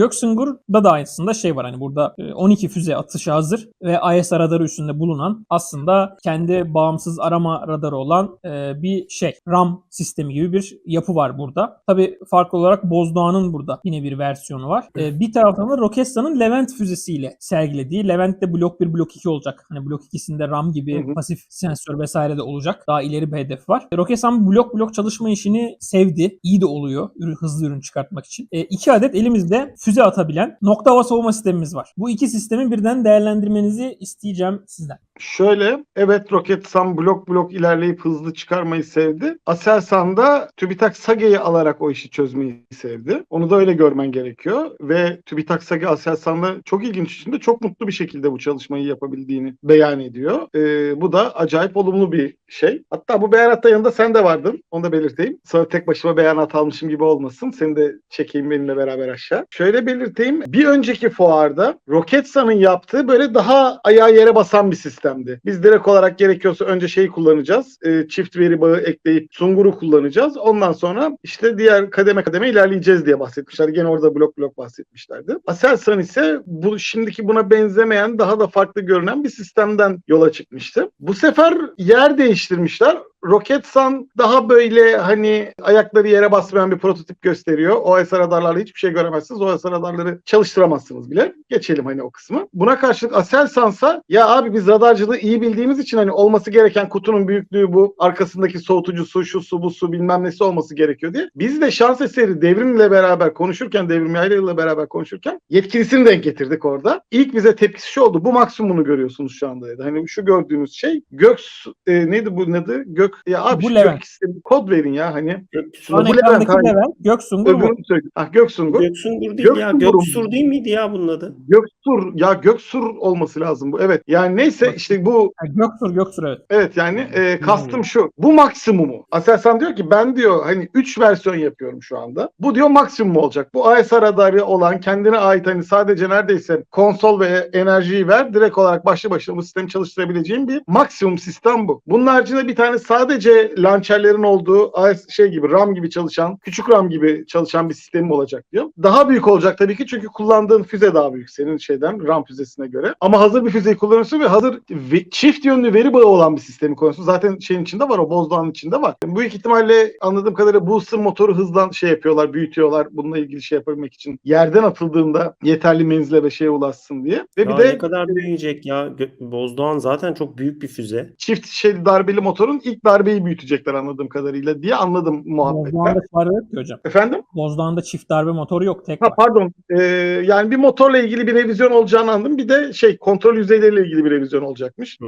Göksungur'da da aynısında şey var hani burada e, 12 füze atışa hazır ve IS radarı üstünde bulunan aslında kendi bağımsız arama radarı olan e, bir şey. RAM sistemi gibi bir yapı var burada. Tabi farklı olarak Bozdoğan'ın burada yine bir versiyonu var. E, bir taraftan da Roketsan'ın Levent füzesiyle sergilediği. Levent de blok 1 blok 2 olacak. Hani blok 2'sinde RAM gibi Hı hı. pasif sensör vesaire de olacak. Daha ileri bir hedef var. Roketsan blok blok çalışma işini sevdi. İyi de oluyor. Ürün, hızlı ürün çıkartmak için. E, iki adet elimizde füze atabilen nokta hava savunma sistemimiz var. Bu iki sistemi birden değerlendirmenizi isteyeceğim sizden. Şöyle, evet Roketsan blok blok ilerleyip hızlı çıkarmayı sevdi. Aselsan da TÜBİTAK SAGE'yi alarak o işi çözmeyi sevdi. Onu da öyle görmen gerekiyor. Ve TÜBİTAK SAGE Aselsan'da çok ilginç içinde çok mutlu bir şekilde bu çalışmayı yapabildiğini beyan ediyor. Ee, bu da acayip olumlu bir şey. Hatta bu beyanatta yanında sen de vardın. Onu da belirteyim. Sonra tek başıma beyanat almışım gibi olmasın. Seni de çekeyim benimle beraber aşağı. Şöyle belirteyim. Bir önceki fuarda Roketsan'ın yaptığı böyle daha ayağı yere basan bir sistemdi. Biz direkt olarak gerekiyorsa önce şeyi kullanacağız. e, çift veri bağı ekleyip Sungur'u kullanacağız. Ondan sonra işte diğer kademe kademe ilerleyeceğiz diye bahsetmişler. Gene orada blok blok bahsetmişlerdi. Aselsan ise bu şimdiki buna benzemeyen daha da farklı görünen bir sistemden yola çıkmıştı. Bu sefer yer değiştirmişler. Roketsan daha böyle hani ayakları yere basmayan bir prototip gösteriyor. OS radarlarla hiçbir şey göremezsiniz. OS radarları çalıştıramazsınız bile. Geçelim hani o kısmı. Buna karşılık Aselsan'sa ya abi biz radarcılığı iyi bildiğimiz için hani olması gereken kutunun büyüklüğü bu. Arkasındaki soğutucusu, şu su, bu su bilmem nesi olması gerekiyor diye. Biz de şans eseri devrimle beraber konuşurken, devrim yaylarıyla beraber konuşurken yetkilisini denk getirdik orada. İlk bize tepkisi şu oldu. Bu maksimumunu görüyorsunuz şu anda dedi. Hani şu gördüğünüz şey Göks e, neydi bu adı? Gök ya abi Bu şu Levent. Gök kod verin ya hani. Şu an Bu Levent, aynen. Levent, Göksungur söyle. Ah Göksungur. Göksungur değil ya. Göksungur mu? Göksur değil miydi ya bunun adı? Göksur ya Göksur olması lazım bu. Evet. Yani neyse işte bu Ha, Göksur, Göksur evet. evet yani e, kastım şu. Bu maksimumu. Aselsan diyor ki ben diyor hani 3 versiyon yapıyorum şu anda. Bu diyor maksimum olacak. Bu AES radarı olan kendine ait hani sadece neredeyse konsol ve enerjiyi ver direkt olarak başlı başına bu sistemi çalıştırabileceğim bir maksimum sistem bu. Bunun haricinde bir tane sadece launcherlerin olduğu AES şey gibi RAM gibi çalışan, küçük RAM gibi çalışan bir sistemim olacak diyor. Daha büyük olacak tabii ki çünkü kullandığın füze daha büyük senin şeyden RAM füzesine göre. Ama hazır bir füzeyi kullanıyorsun ve hazır ve çift yönlü veri bağı olan bir sistemi kullanıyorsun. Zaten şeyin içinde var o bozdağın içinde var. Büyük ihtimalle anladığım kadarıyla booster motoru hızlan şey yapıyorlar, büyütüyorlar. Bununla ilgili şey yapabilmek için. Yerden atıldığında yeterli menzile ve şeye ulaşsın diye. Ve bir Ya de ne kadar büyüyecek ya. Bozdoğan zaten çok büyük bir füze. çift şey darbeli motorun ilk darbeyi büyütecekler anladığım kadarıyla diye anladım muhabbetten. Bozdoğan'da var yok ki hocam. Efendim? Bozdoğan'da çift darbe motoru yok. Tek Ha var. pardon. Ee, yani bir motorla ilgili bir revizyon olacağını anladım. Bir de şey kontrol yüzeyleriyle ilgili bir revizyon olacakmış.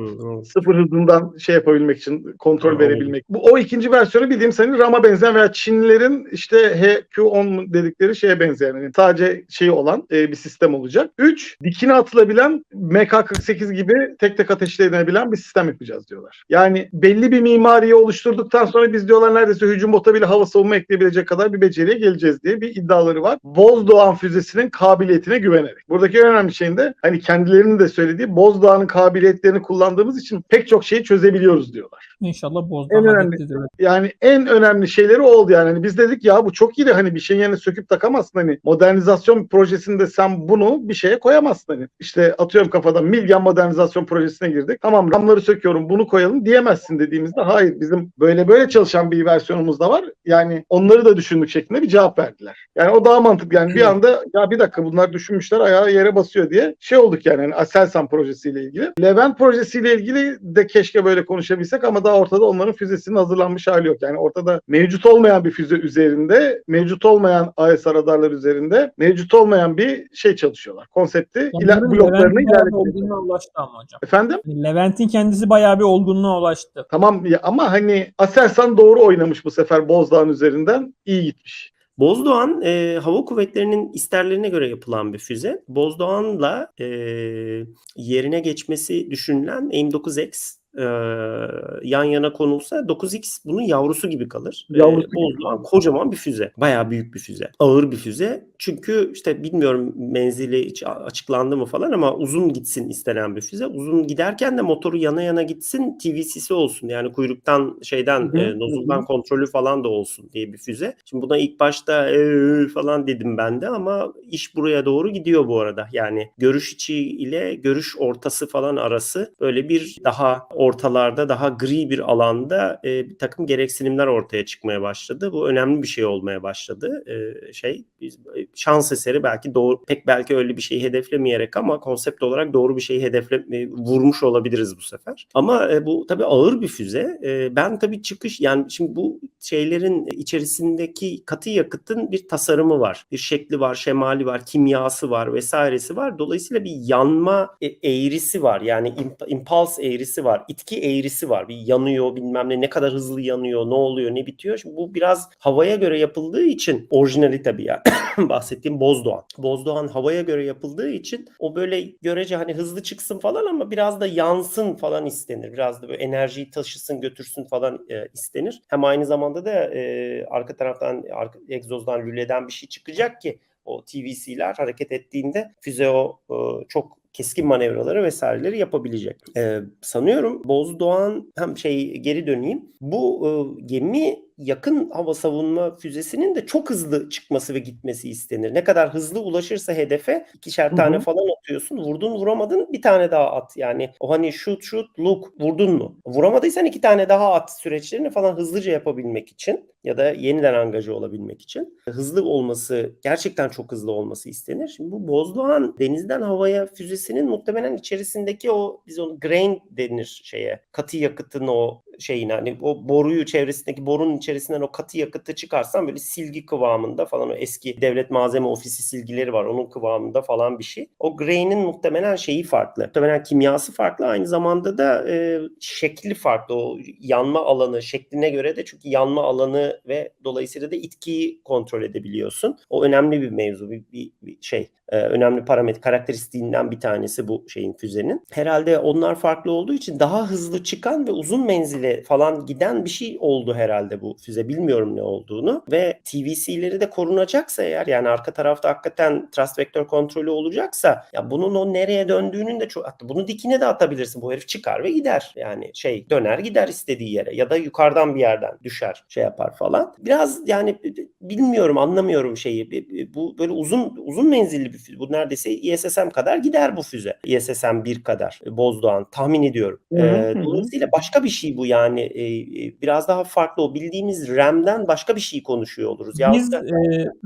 Sıfır hızından şey yapabilmek için kontrol Ha, verebilmek. Bu o ikinci versiyonu bildiğim senin RAM'a benzeyen veya Çinlilerin işte HQ10 dedikleri şeye benzeyen yani sadece şeyi olan e, bir sistem olacak. 3 dikine atılabilen MK48 gibi tek tek ateşlenebilen bir sistem yapacağız diyorlar. Yani belli bir mimariyi oluşturduktan sonra biz diyorlar neredeyse hücum bota bile hava savunma ekleyebilecek kadar bir beceriye geleceğiz diye bir iddiaları var. Bozdoğan füzesinin kabiliyetine güvenerek. Buradaki en önemli şeyin de hani kendilerinin de söylediği Bozdoğan'ın kabiliyetlerini kullandığımız için pek çok şeyi çözebiliyoruz diyorlar. İnşallah Bozdoğan En önemli-. Yani en önemli şeyleri oldu yani. Hani biz dedik ya bu çok iyi de hani bir şeyin yerine söküp takamazsın hani modernizasyon projesinde sen bunu bir şeye koyamazsın hani. İşte atıyorum kafadan Milgen modernizasyon projesine girdik. Tamam ramları söküyorum bunu koyalım diyemezsin dediğimizde hayır bizim böyle böyle çalışan bir versiyonumuz da var. Yani onları da düşündük şeklinde bir cevap verdiler. Yani o daha mantıklı yani bir anda ya bir dakika bunlar düşünmüşler ayağı yere basıyor diye şey olduk yani hani Aselsan projesiyle ilgili. Levent projesiyle ilgili de keşke böyle konuşabilsek ama daha ortada onların füzesinin hazırlanmış hali yok. Yani ortada mevcut olmayan bir füze üzerinde, mevcut olmayan AES radarlar üzerinde, mevcut olmayan bir şey çalışıyorlar. Konsepti iler, bloklarını ilerletmeye. olgunluğa ulaştı ama hocam. Efendim? Yani Levent'in kendisi bayağı bir olgunluğa ulaştı. Tamam ya ama hani Aselsan doğru oynamış bu sefer Bozdağ'ın üzerinden. iyi gitmiş. Bozdoğan e, hava kuvvetlerinin isterlerine göre yapılan bir füze. Bozdoğan'la e, yerine geçmesi düşünülen AIM-9X e, yan yana konulsa 9X bunun yavrusu gibi kalır. Yavrusu E, gibi. Bozdoğan kocaman bir füze. Bayağı büyük bir füze. Ağır bir füze. Çünkü işte bilmiyorum menzili hiç açıklandı mı falan ama uzun gitsin istenen bir füze. Uzun giderken de motoru yana yana gitsin TVC'si olsun. Yani kuyruktan şeyden Hı hı, e, nozuldan hı hı. kontrolü falan da olsun diye bir füze. Şimdi buna ilk başta "Ee" falan dedim ben de ama iş buraya doğru gidiyor bu arada. Yani görüş içi ile görüş ortası falan arası böyle bir daha ortalarda daha gri bir alanda e, bir takım gereksinimler ortaya çıkmaya başladı. Bu önemli bir şey olmaya başladı. E, şey biz e, şans eseri belki doğru pek belki öyle bir şeyi hedeflemeyerek ama konsept olarak doğru bir şeyi hedefle e, vurmuş olabiliriz bu sefer. Ama e, bu tabii ağır bir füze. E, ben tabii çıkış yani şimdi bu şeylerin içerisindeki katı yakıtın bir tasarımı var. Bir şekli var, şemali var, kimyası var vesairesi var. Dolayısıyla bir yanma e, eğrisi var. Yani imp- impulse eğrisi var. İtki eğrisi var. Bir yanıyor bilmem ne ne kadar hızlı yanıyor, ne oluyor, ne bitiyor. Şimdi bu biraz havaya göre yapıldığı için orijinali tabii ya. bahsettiğim Bozdoğan. Bozdoğan havaya göre yapıldığı için o böyle görece hani hızlı çıksın falan ama biraz da yansın falan istenir. Biraz da böyle enerjiyi taşısın götürsün falan e, istenir. Hem aynı zamanda da e, arka taraftan arka, egzozdan lüleden bir şey çıkacak ki o TVC'ler hareket ettiğinde füze o e, çok keskin manevraları vesaireleri yapabilecek. E, sanıyorum Bozdoğan hem şey geri döneyim. Bu e, gemi yakın hava savunma füzesinin de çok hızlı çıkması ve gitmesi istenir. Ne kadar hızlı ulaşırsa hedefe ikişer Hı tane falan atıyorsun. Vurdun vuramadın bir tane daha at. Yani o hani shoot shoot look vurdun mu? Vuramadıysan iki tane daha at süreçlerini falan hızlıca yapabilmek için ya da yeniden angaja olabilmek için hızlı olması gerçekten çok hızlı olması istenir. Şimdi bu Bozdoğan denizden havaya füzesinin muhtemelen içerisindeki o biz onu grain denir şeye katı yakıtın o şeyin hani o boruyu çevresindeki borunun içerisinden o katı yakıtı çıkarsan böyle silgi kıvamında falan o eski devlet malzeme ofisi silgileri var onun kıvamında falan bir şey. O grain'in muhtemelen şeyi farklı. Muhtemelen kimyası farklı aynı zamanda da e, şekli farklı. O yanma alanı şekline göre de çünkü yanma alanı ve dolayısıyla da itkiyi kontrol edebiliyorsun. O önemli bir mevzu bir, bir, bir şey. E, önemli parametre karakteristiğinden bir tanesi bu şeyin füzenin. Herhalde onlar farklı olduğu için daha hızlı çıkan ve uzun menzile falan giden bir şey oldu herhalde bu füze. Bilmiyorum ne olduğunu. Ve TVC'leri de korunacaksa eğer yani arka tarafta hakikaten thrust vektör kontrolü olacaksa ya bunun o nereye döndüğünün de çok bunu dikine de atabilirsin. Bu herif çıkar ve gider. Yani şey döner gider istediği yere ya da yukarıdan bir yerden düşer şey yapar falan. Biraz yani bilmiyorum anlamıyorum şeyi. Bu böyle uzun uzun menzilli bir füze. Bu neredeyse ISSM kadar gider bu füze. ISSM 1 kadar. e, Bozdoğan tahmin ediyorum. Hı hı, dolayısıyla başka bir şey bu yani. E, biraz daha farklı o bildiğimiz RAM'den başka bir şey konuşuyor oluruz. Ya Biz e,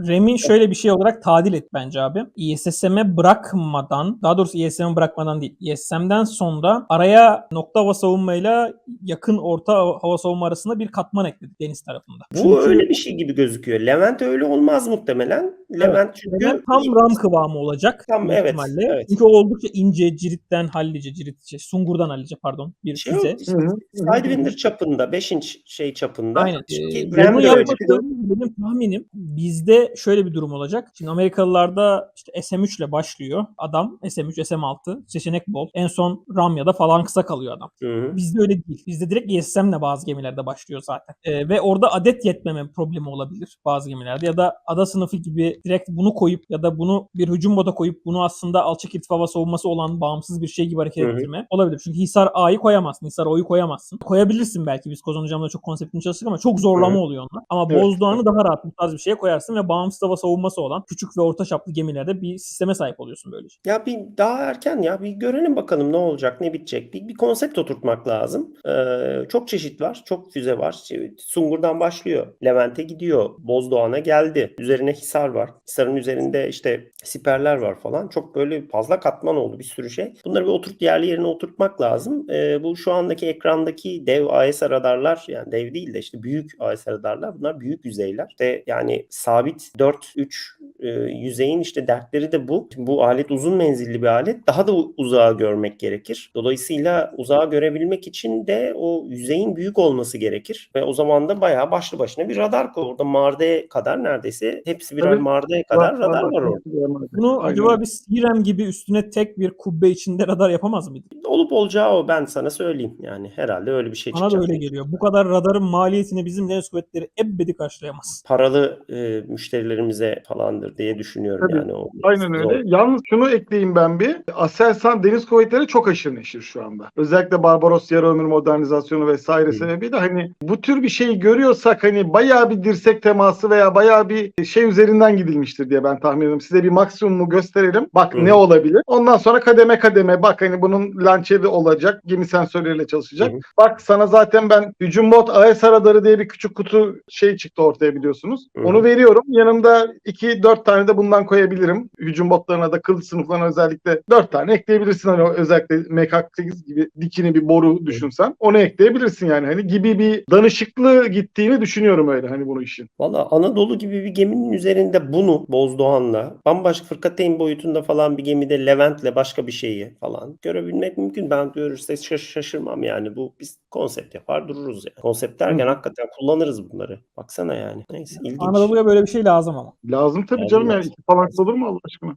RAM'in şöyle bir şey olarak tadil et bence abi. ISSM'e bırakmadan, daha doğrusu ISSM'e bırakmadan değil. ISSM'den sonra araya nokta hava savunmayla yakın orta hava savunma arasında bir katman ekledik deniz tarafında. Bu Çünkü öyle bir şey gibi gözüküyor. Levent öyle olmaz muhtemelen. Levent çünkü Levent tam RAM kıvamı olacak. Tam, evet, ihtimalle. evet. Çünkü o oldukça ince, ciritten hallice, cirit, şey, sungurdan hallice pardon bir şey füze. işte. Sidewinder çapında 5 inç şey çapında. Aynen. Ee, bunu yapmak benim tahminim bizde şöyle bir durum olacak. Şimdi Amerikalılarda işte SM3 ile başlıyor adam. SM3, SM6 seçenek bol. En son RAM ya da falan kısa kalıyor adam. Hı hı. Bizde öyle değil. Bizde direkt ISM ile bazı gemilerde başlıyor zaten. Ee, ve orada adet yetmeme problemi olabilir bazı gemilerde. Ya da ada sınıfı gibi direkt bunu koyup ya da bunu bir hücum boda koyup bunu aslında alçak irtifa savunması olan bağımsız bir şey gibi hareket Hı hı. ettirme olabilir. Çünkü Hisar A'yı koyamazsın. Hisar O'yu koyamazsın. Koyabilirsin belki biz Kozan Hocam'la çok konseptini çalıştık ama çok zorlama Hı hı. oluyor onlar. Ama Evet. Bozdoğan'ı daha rahat bu tarz bir şeye koyarsın ve bağımsız hava savunması olan küçük ve orta çaplı gemilerde bir sisteme sahip oluyorsun böylece. Ya bir daha erken ya bir görelim bakalım ne olacak ne bitecek. Bir, bir konsept oturtmak lazım. Ee, çok çeşit var. Çok füze var. Şey, Sungur'dan başlıyor. Levent'e gidiyor. Bozdoğan'a geldi. Üzerine Hisar var. Hisar'ın üzerinde işte siperler var falan. Çok böyle fazla katman oldu bir sürü şey. Bunları bir oturt yerli yerine oturtmak lazım. Ee, bu şu andaki ekrandaki dev AES radarlar yani dev değil de işte büyük AES radarlar bunlar büyük yüzeyler. İşte yani sabit 4-3 e, yüzeyin işte dertleri de bu. Şimdi bu alet uzun menzilli bir alet. Daha da uzağa görmek gerekir. Dolayısıyla uzağa görebilmek için de o yüzeyin büyük olması gerekir. Ve o zaman da bayağı başlı başına bir radar koy. Orada Marde kadar neredeyse hepsi birer Tabii. Marde kadar radar var orada. Bunu Aynen acaba bir CRAM gibi üstüne tek bir kubbe içinde radar yapamaz mıydı? Olup olacağı o ben sana söyleyeyim. Yani herhalde öyle bir şey Bana da öyle geliyor. Bu kadar radarın maliyetini bizim deniz kuvvetleri ebedi karşılayamaz. Paralı e, müşterilerimize falandır diye düşünüyorum Tabii. yani. O Aynen zor. öyle. Yalnız şunu ekleyeyim ben bir. Aselsan Deniz Kuvvetleri çok aşırı neşir şu anda. Özellikle Barbaros yarı ömür modernizasyonu vesaire Hı. sebebiyle hani bu tür bir şeyi görüyorsak hani bayağı bir dirsek teması veya bayağı bir şey üzerinden gidilmiştir diye ben tahmin ediyorum. Size bir maksimumu gösterelim. Bak Hı. ne olabilir? Ondan sonra kademe kademe bak hani bunun lançeri olacak. Gemi sensörleriyle çalışacak. Hı. Bak sana zaten ben hücum bot AES radarı diye bir küçük kutu şey çıktı ortaya biliyorsunuz. Hı. Onu veriyorum. Yanımda 2-4 tane de bundan koyabilirim. Hücum botlarına da kılıç sınıflarına özellikle 4 tane ekleyebilirsin. Hani özellikle MK8 gibi dikini bir boru düşünsen. Onu ekleyebilirsin yani. Hani gibi bir danışıklı gittiğini düşünüyorum öyle hani bunu işin. Valla Anadolu gibi bir geminin üzerinde bunu Bozdoğan'la bambaşka fırkateyn boyutunda falan bir gemide Levent'le başka bir şeyi falan görebilmek mümkün. Ben görürse şaş- şaşırmam yani. Bu biz konsept yapar dururuz yani. Konsept derken Hı. hakikaten kullanırız bunları. Baksana yani. Neyse ilginç. Anadolu'ya böyle bir şey lazım ama. Lazım tabii Lazım, canım yani. lazım. İki falan olur mu Allah aşkına?